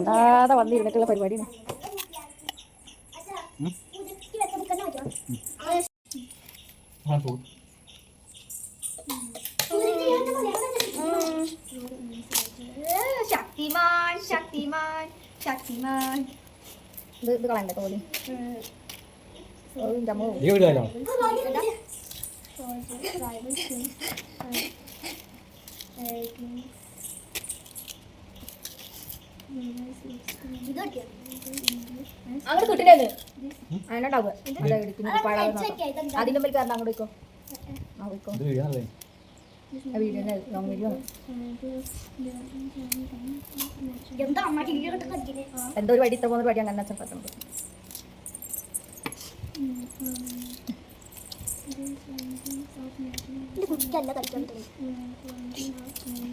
ഉണ്ടാതെ വന്നിരുന്നിട്ടുള്ള പരിപാടിയാണ്. ശക്തിമാൻ ശക്തിമാൻ ശക്തിമാൻ. ഇത് ഇത് കളയണ്ട തോലി. ഓ, അങ്ങോട്ട് കിട്ടില്ലേ അതിനുണ്ടാവുക അതിന്റെ മുമ്പിൽ കാരണം അങ്ങോട്ട് പോയിക്കോ ആ പോയിക്കോ എന്താ ഒരു വടി ഇത്ര പോകുന്ന വടി അങ്ങനെ ചെറുപ്പത്തുണ്ട് ഇത് കുട്ടിക്കല്ല കളിക്കാൻ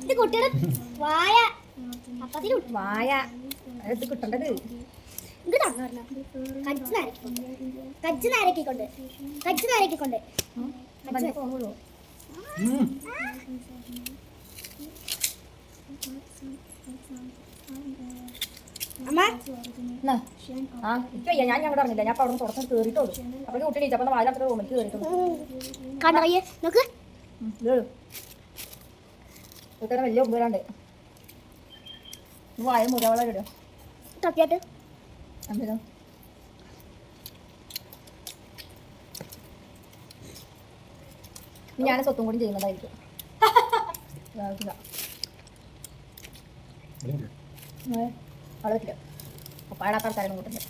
ഇത് കുട്ടിയുടെ വായ. വായ. അത് കിട്ടേണ്ടത് നാരക്കിക്കൊണ്ട്. നാരക്കിക്കൊണ്ട്. ആ ഞാൻ ഞങ്ങൾ അറിഞ്ഞില്ല ഞാൻ അവിടെ തുറന്ന് കയറിയിട്ടുള്ളൂ അപ്പോൾ കുട്ടി ടീച്ചർ വായിലത്ര റൂമിൽ കയറിയിട്ടുള്ളൂ വലിയ ഉപകാരമുണ്ട് വായ മുരവള ഇടുക തപ്പിയാട്ട് എന്തിനാ ഞാൻ സ്വത്തും കൂടി ചെയ്യുന്നതായിരിക്കും. അവിടെ പറ്റില്ല പപ്പാടാത്ത ആൾക്കാരും കൂട്ടുന്നത്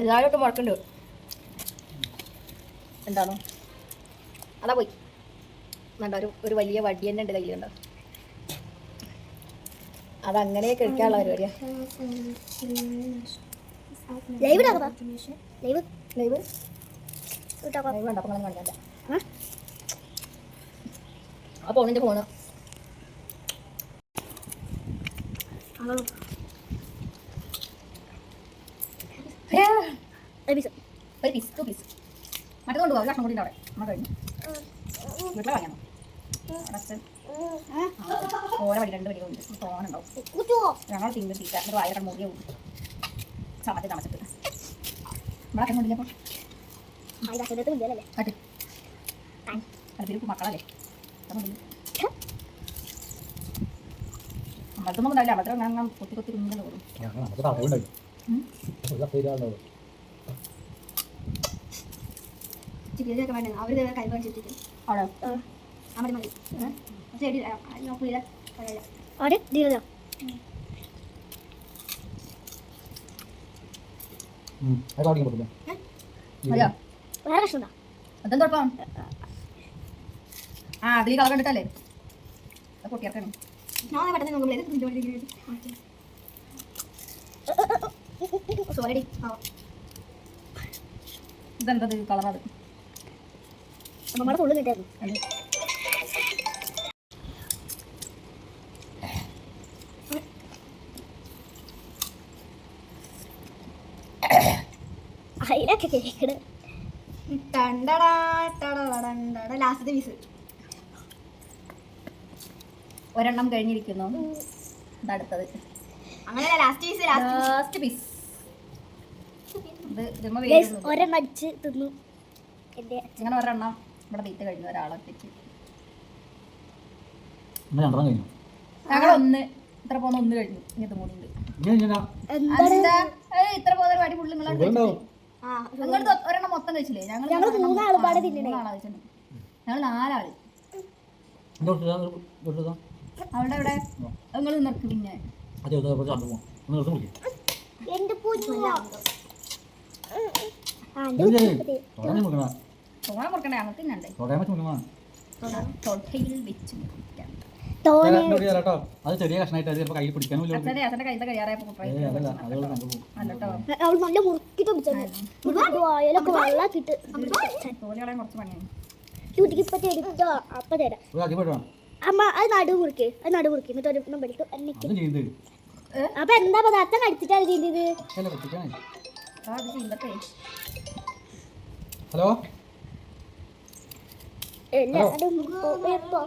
എല്ലാവരും ഇട്ട് മുടക്കുന്നുണ്ട് എന്താണോ? അതാ പോയി. വേണ്ട ഒരു ഒരു വലിയ വടി തന്നെ ഉണ്ട് കയ്യിലുണ്ട്. അതങ്ങനെ കഴിക്കാനുള്ള പരിപാടിയാ. Live live. ലൈവ്? ഇട്ടോ ലൈവ് വേണ്ട അപ്പം കാണിക്കാത്ത ആ? ഫോണിന്റെ ഫോണ്. എബിസോ ഒരു പീസ് ടു പീസ് മറ്റേ കൊണ്ടുപോകാം ഒരു കഷ്ണം കൂടി അവിടെ നമ്മൾ കഴിഞ്ഞു. വീട്ടിലെ വാങ്ങണം. അടച്ച് ഓരോ വടി രണ്ട് വടി ഉണ്ട്. തോനുണ്ടാവും കുറ്റുവോ ഞങ്ങൾ തിങ്ങി തീറ്റ. എന്നിട്ട് വായൊക്കെ മുറിയ ചമച്ച് ചമച്ചിട്ട് ഇല്ലല്ലേ കാട്ട് അടുത്തിരിക്കും മക്കളല്ലേ? അമ്പലത്തൊന്നും ഉണ്ടാവില്ല. അമ്പലത്തിൽ കൊത്തി കൊത്തി കുഞ്ഞിങ്ങനെ തോന്നും നമുക്ക് തടവുണ്ടായി ഉം. ഒരു കപ്പയിലാണോ ചിക്കനൊക്കെ വേണ്ട? അവർ കൈ കാണിച്ചിട്ട് അവിടെ ആ മതി മതി. ശരി നോക്കില്ല പറ്റില്ല മതിയോ വേറെ കഷ്ണം അതെന്താ ആ അതിൽ കളർ കണ്ടിട്ടല്ലേ? അത് പൊട്ടിയിറക്കണം. ഞാൻ പെട്ടെന്ന് നോക്കുമ്പോൾ സോറി ഇതെന്തത് കളറത് അത് നമ്മുടെ ഫുള്ള് കിട്ടായിരുന്നു അത്. അതിലൊക്കെ കേക്കണ്. ലാസ്റ്റത്തെ പീസ് ഒരെണ്ണം കഴിഞ്ഞിരിക്കുന്നു. അടുത്തത് അങ്ങനെ ലാസ്റ്റ് പീസ് ലാസ്റ്റ് പീസ് ഇത് ഇതുമ്മ ഗൈസ് വേഗം ഒരെണ്ണം അടിച്ച് തിന്നു. ഇങ്ങനെ ഒരെണ്ണം ഇവിടെ തീറ്റ കഴിഞ്ഞു ഇത്ര ഒന്ന് കഴിഞ്ഞു. ഇനി ഇത്ര പോകുന്ന ഒരു നിങ്ങൾ ഒരെണ്ണം മൊത്തം കഴിച്ചില്ലേ? ഞങ്ങൾ ഞങ്ങൾ നാലാൾ. അവിടെ ഇവിടെ നിങ്ങൾ നിർക്ക് പിന്നെ. അതെ അതെ തുടങ്ങി മുറിക്കണ ഞങ്ങൾക്ക് തിന്നണ്ടേ? തുടയാൻ വെച്ച് മുറിക്കാം. കേട്ടോ അത് ചെറിയ കഷ്ണമായിട്ട് അത് ചിലപ്പോൾ കയ്യിൽ പിടിക്കാനും അമ്മ അത് നടു മുറുക്ക് അത് നടു മുറുക്ക്. എന്നിട്ട് ഒരു ചെയ്യുന്നത് അപ്പൊ എന്താ പദാർത്ഥം കടിച്ചിട്ടാണ് ചെയ്തത്? ഹലോ? എല്ലാരും പോയപ്പോ?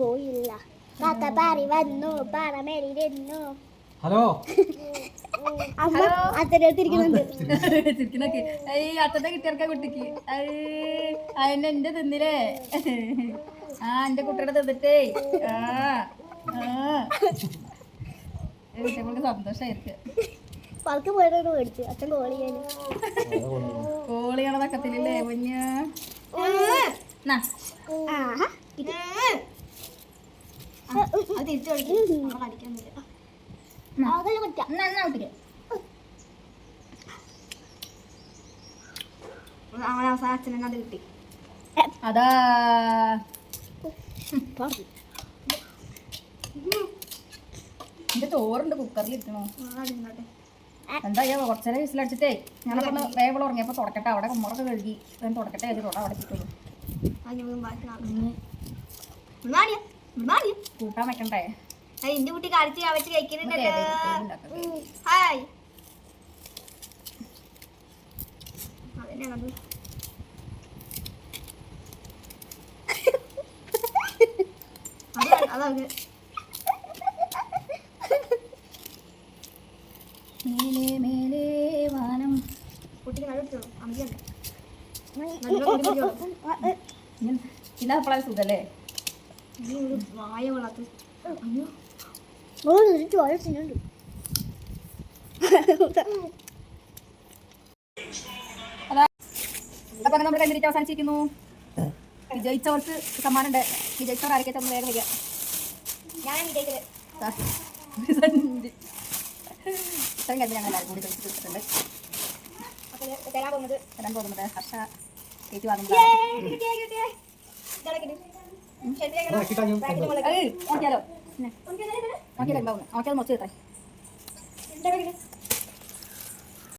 പോയില്ല. താത്ത പാറി വന്നു ഹലോ? അമ്മ അത്തരത്തിരിക്കുന്നുണ്ട് അത്തത്തെ കിട്ടിയർക്ക കുട്ടിക്ക്. അതിനെ എന്റെ തിന്നില്ലേ? ആ എന്റെ കുട്ടിയുടെ തിന്നിട്ടേ. ആ ആ. കുട്ടികൾക്ക് സന്തോഷായിരിക്കും. പൾക്ക് പോയിട്ട് മേടിച്ചു. അച്ഛൻ കോൾ ചെയ്യാൻ കുഞ്ഞ? അവസാനം അച്ഛനെ അത് കിട്ടി. അതാ. എന്റെ ചോറുണ്ട് കുക്കറിൽ ഇരിക്കണോ എന്താ ചെയ്യാ കുറച്ചേരം വിസിലടിച്ചിട്ടേ ഞാൻ ഒന്ന് വേവൾ ഉറങ്ങിയപ്പോ തുടക്കട്ടെ അവിടെ കുമ്മറൊക്കെ കഴുകി. ഞാൻ തുടക്കട്ടെ അത് തുട അവിടെ ഇട്ടിട്ടുള്ളൂ കൂട്ടാൻ വെക്കണ്ടേ? എന്റെ കുട്ടി കളിച്ച് അവച്ച് കഴിക്കുന്നുണ്ടല്ലോ നമുക്ക് ഏതേലും ഉണ്ടാക്കാം. ഹായ്. അതന്നെയാണത് അതാണ് ഇതാ സുഖല്ലേ? വായ അപ്പൊ നമ്മൾ കണ്ടിട്ട് അവസാനിച്ചിരിക്കുന്നു. വിജയിച്ചവർക്ക് സമ്മാനമുണ്ട്. വിജയിച്ചവർ ആരൊക്കെ ചെന്ന് വേഗം വരിക ഞാൻ ഇത്രയും കഴിഞ്ഞ് ഞങ്ങൾ എല്ലാവരും കൂടി കഴിച്ചിട്ടുണ്ട് തരാൻ പോകുന്നത് തരാൻ പോകുന്നത് ഹർഷ এইটু আগুন